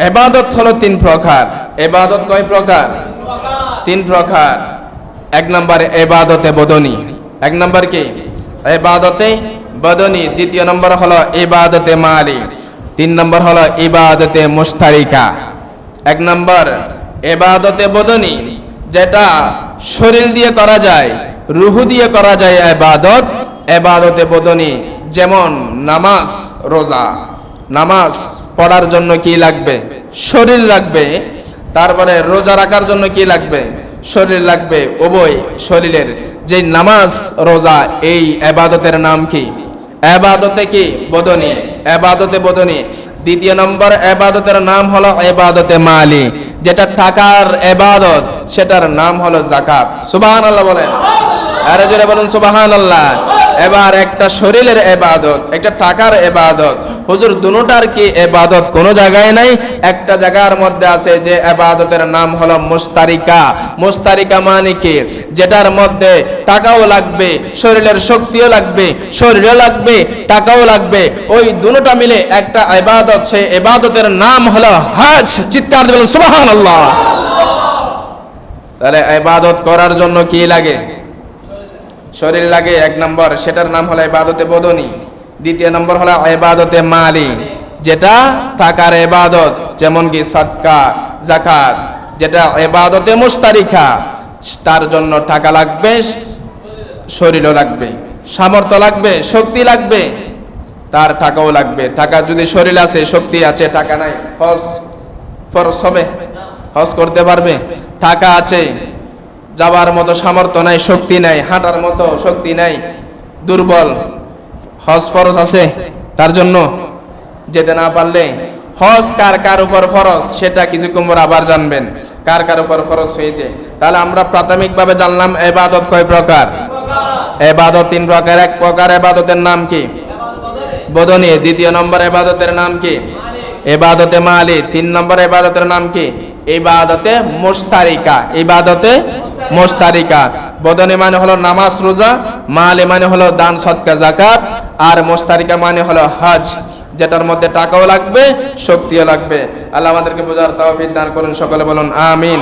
এবাদত হলো তিন প্রকার। এবাদত কয় প্রকার? তিন প্রকার। এক নম্বর এবাদতে বদনী। এক নম্বর কি? এবাদতে বদনী। দ্বিতীয় নম্বর হলো ইবাদতে মালি। তিন নম্বর হলো ইবাদতে মুস্তারিকা এক নম্বর, এবাদতে বদনী, যেটা শরীর দিয়ে করা যায়, রুহু দিয়ে করা যায় এবাদত। এবাদতে বদনী, যেমন নামাজ, রোজা। নামাজ পড়ার জন্য কি লাগবে? শরীর লাগবে। তারপরে রোজা রাখার জন্য কি লাগবে? শরীর লাগবে। উভয় শরীরের। যে নামাজ, রোজা, এই এবাদতের নাম কি? এবাদতে কি? বদনী। এবাদতে বদনী। দ্বিতীয় নম্বর এবাদতের নাম হলো এবাদতে মালি। যেটা টাকার এবাদত, সেটার নাম হলো জাকাত সুবাহান আল্লাহ বলেন। আরে জোরে বলুন সুবাহান এবার একটা শরীরের এবাদত, একটা টাকার এবাদত। হুজুর, দুটার কি এবাদত? কোনো জায়গায় নাই? একটা জায়গার মধ্যে আছে যে এবাদতের নাম হলো মুস্তারিকা মুস্তারিকা মানে কি? যেটার মধ্যে টাকাও লাগবে, শরীরের শক্তিও লাগবে, শরীরও লাগবে, টাকাও লাগবে। ওই দুটা মিলে একটা এবাদত সে এবাদতের নাম হলো হাজ। চিৎকার দেবেন সুবাহান আল্লাহ তাহলে এবাদত করার জন্য কি লাগে? শরীর লাগে এক নম্বর, সেটার নাম হলো এবাদতে বদনী। দ্বিতীয় নম্বর হলো এবাদতে মালি, যেটা টাকার এবাদত যেমন কি সাদকা জাকাত যেটা এবাদতে মুস্তারিকা তার জন্য টাকা লাগবে, শরীরও লাগবে, সামর্থ্য লাগবে, শক্তি লাগবে, তার টাকাও লাগবে। টাকা যদি শরীর আছে, শক্তি আছে, টাকা নাই, হজ ফরজ হবে, হজ করতে পারবে, টাকা আছে। যাবার মতো সামর্থ্য নাই, শক্তি নাই, হাঁটার মতো শক্তি নাই, দুর্বল, হজ ফরজ আছে তার জন্য যেতে না পারলে হজ কার কার উপর ফরজ সেটা কিছুক্ষণ পর আবার জানবেন, কার কার উপর ফরজ হয়েছে। তাহলে আমরা প্রাথমিকভাবে জানলাম এবাদত কয় প্রকার? এবাদত তিন প্রকার, এক প্রকার এবাদতের নাম কি? বদনী দ্বিতীয় নম্বর এবাদতের নাম কি? এবাদতে মালি তিন নম্বর এবাদতের নাম কি? ইবাদতে মুস্তারিকা ইবাদতে মুস্তারিকা। বদনে মানে হলো নামাজ, রোজা, মালে মানে হলো দান, সৎকা জাকাত আর মোস্তারিকা মানে হলো হজ, যেটার মধ্যে টাকাও লাগবে, শক্তিও লাগবে। আল্লাহ আমাদেরকে বোঝার তাও দান করুন, সকলে বলুন, আমিন।